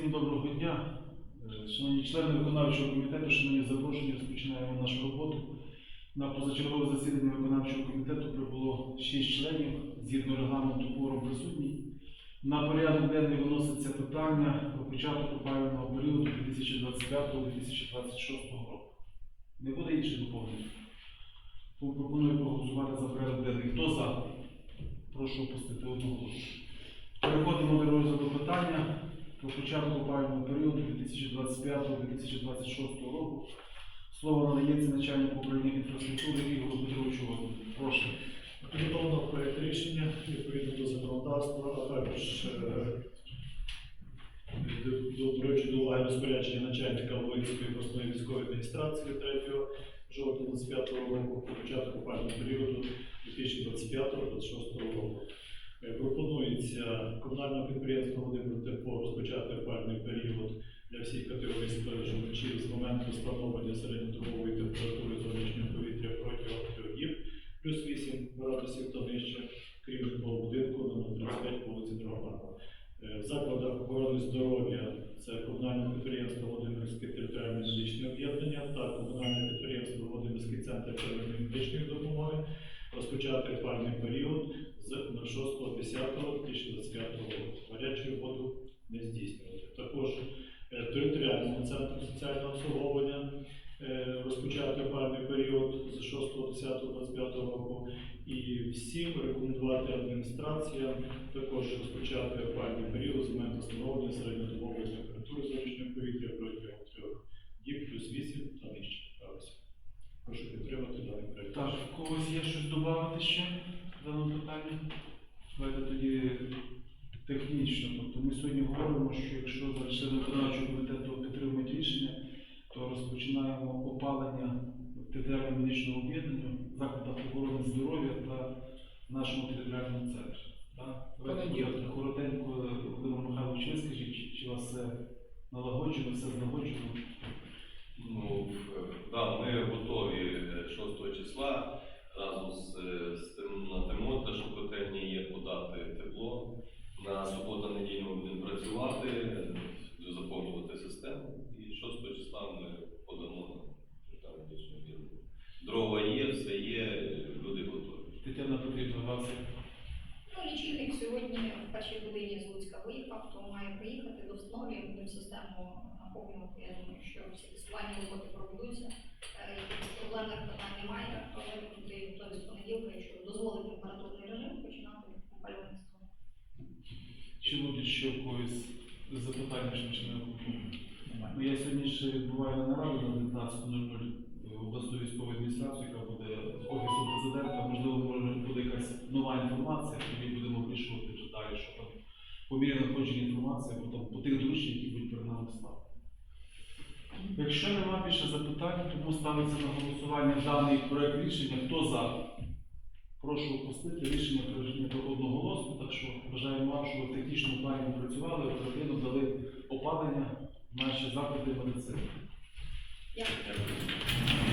Всім доброго дня. Е, Шановні члени виконавчого комітету, шановні запрошені, розпочинаємо нашу роботу. На позачергове засідання виконавчого комітету прибуло 6 членів. Згідно регламенту форум присутній. На порядок денний виноситься питання про початок опалювального періоду 2025-2026 року. Не буде інших доповнень. Пропоную проголосувати за порядок денний. Хто за? Прошу опустити одного голосу. До початку опалювального періоду 2025-2026 року. Слово надається начальнику управління інфраструктури Ігорю Петровичу. Прошу. Підготовлено проєкт рішення відповідно до законодавства, а також е, до- речі, до уваги розпорядження начальника Волинської обласної військової адміністрації 3 жовтня 25 року про початок опального періоду 2025-2026 року. Е, Пропонується комунальному підприємству Володимир Тепло розпочати опальний період для всіх категорій споживачів з моменту встановлення середньодобової температури зовнішнього повітря протягом трьох діб плюс 8 градусів та нижче, крім житлового будинку номер 35 по вулиці Дрогана. Е, В закладах охорони здоров'я це комунальне підприємство Володимирське територіальне медичне об'єднання та комунальне підприємство Володимирський центр первинної медичної допомоги розпочати опальний період з 06.10.2025 року. Гарячу воду не здійснювати. Також е, територіальному центру соціального обслуговування е, розпочати опальний період з 6.10.25 року і всім рекомендувати адміністраціям також розпочати опальний період з моменту встановлення середньодобової температури зовнішнього повітря протягом трьох діб плюс 8 та нижче градусів. Прошу підтримати даний проєкт. Так, в когось є щось додати ще в даному питанні? Давайте тоді технічно. Тобто ми сьогодні говоримо, що якщо члени виконавчого комітету підтримують рішення, то розпочинаємо опалення територіального медичного об'єднання, закладах охорони здоров'я та нашому територіальному центрі. Давайте коротенько, Володимир Михайлович, ви скажіть, чи, чи вас все налагоджено, все злагоджено? Ну, в- да, ми готові е, 6 числа разом з, е, з тим на Тимота, що котельні є подати тепло. На субота-неділю ми будемо працювати, е, заповнювати систему. І 6 числа ми подамо на там медичну відділу. Дрова є, все є, е, люди Петрівна, у Ну, лічильник сьогодні в першій годині з Луцька виїхав, то має приїхати до встановлюємо, будемо систему наповнювати. Я думаю, що всі тестувальні роботи проведуться. Е, якихось Проблемних питань немає, але буде готові з понеділка, якщо дозволить температурний режим, починати опалювальництво. Чи будуть ще в когось запитання, що почнемо? Ну, я сьогодні ще відбуваю нараду на 19.00 в обласну військову адміністрацію, яка буде з офісу президента. Інформація, тоді будемо вирішувати вже далі, що там по мірі надходження інформації, або там по тих дорученнях, які будуть перед нами ставити. Якщо немає більше запитань, тому ставиться на голосування даний проект рішення. Хто за? Прошу опустити рішення прийнято одноголосно, так що бажаємо вам, що ви в технічному плані працювали, оперативно дали опалення наші заклади медицини. Дякую.